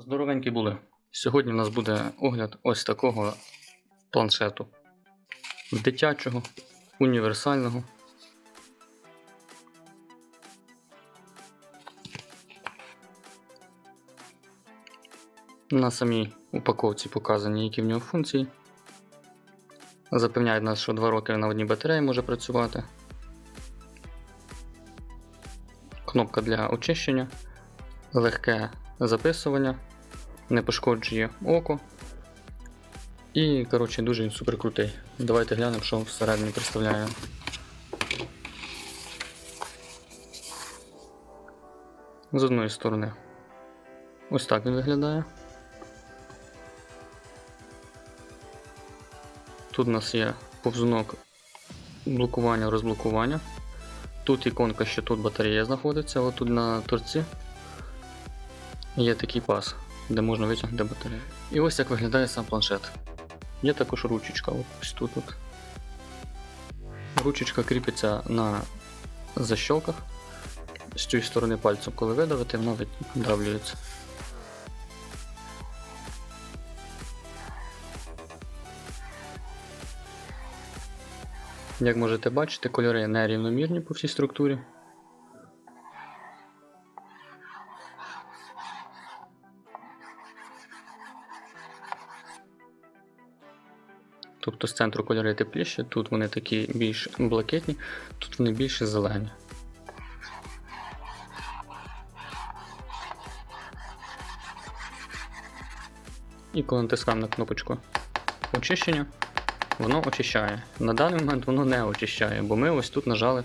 Здоровенькі були. Сьогодні в нас буде огляд ось такого планшету. Дитячого, універсального. На самій упаковці показані, які в нього функції. Запевняють нас, що 2 роки на одній батареї може працювати. Кнопка для очищення, легке записування, не пошкоджує око. І, коротше, дуже він супер крутий. Давайте глянемо, що всередині представляє. З одної сторони. Ось так він виглядає. Тут у нас є повзунок блокування, розблокування. Тут іконка, що тут батарея знаходиться, отут на торці є такий пас, де можна витягнути батарею. І ось як виглядає сам планшет. Є також ручечка, ось тут. От. Ручечка кріпиться на защолках. З цієї сторони пальцем, коли видавити, воно видавлюється. Як можете бачити, кольори нерівномірні по всій структурі. Тобто з центру кольори тепліші, тут вони такі більш блакитні, тут вони більш зелені. І коли натискаємо на кнопочку очищення, воно очищає. На даний момент воно не очищає, бо ми ось тут нажали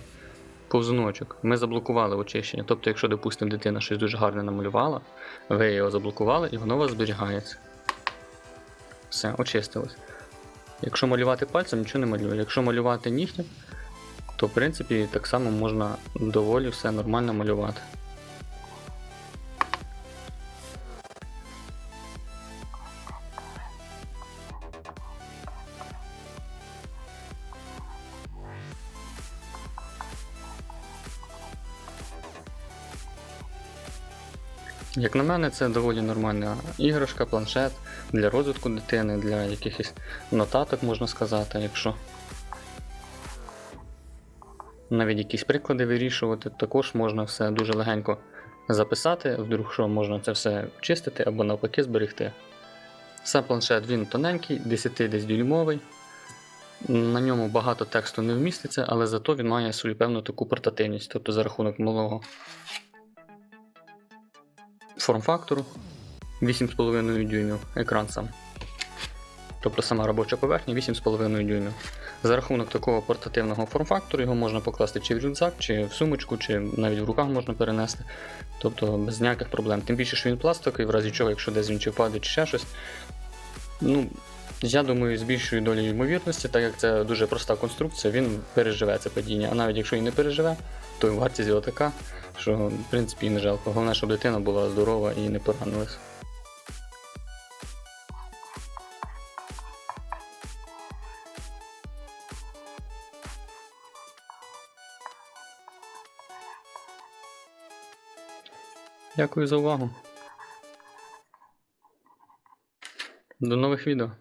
повзуночок. Ми заблокували очищення. Тобто, якщо, допустимо, дитина щось дуже гарне намалювала, ви його заблокували і воно у вас зберігається. Все, очистилось. Якщо малювати пальцем, нічого не малює. Якщо малювати нігтем, то в принципі так само можна доволі все нормально малювати. Як на мене, це доволі нормальна іграшка, планшет для розвитку дитини, для якихось нотаток, можна сказати, якщо навіть якісь приклади вирішувати, також можна все дуже легенько записати, вдруг що можна це все чистити або навпаки зберегти. Сам планшет він тоненький, 10 десь дюймовий. На ньому багато тексту не вміститься, але зато він має свою певну таку портативність, тобто за рахунок малого форм-фактору 8,5 дюймів екран сам. Тобто сама робоча поверхня 8,5 дюймів. За рахунок такого портативного форм-фактору його можна покласти чи в рюкзак, чи в сумочку, чи навіть в руках можна перенести. Тобто без ніяких проблем. Тим більше, що він пластиковий, в разі чого, якщо десь він чи впаде, чи ще щось. Ну, я думаю, з більшою долею ймовірності, так як це дуже проста конструкція, він переживе це падіння. А навіть якщо і не переживе, то і вартість його така, що в принципі не жалко. Головне, щоб дитина була здорова і не поранилась. Дякую за увагу. До нових відео.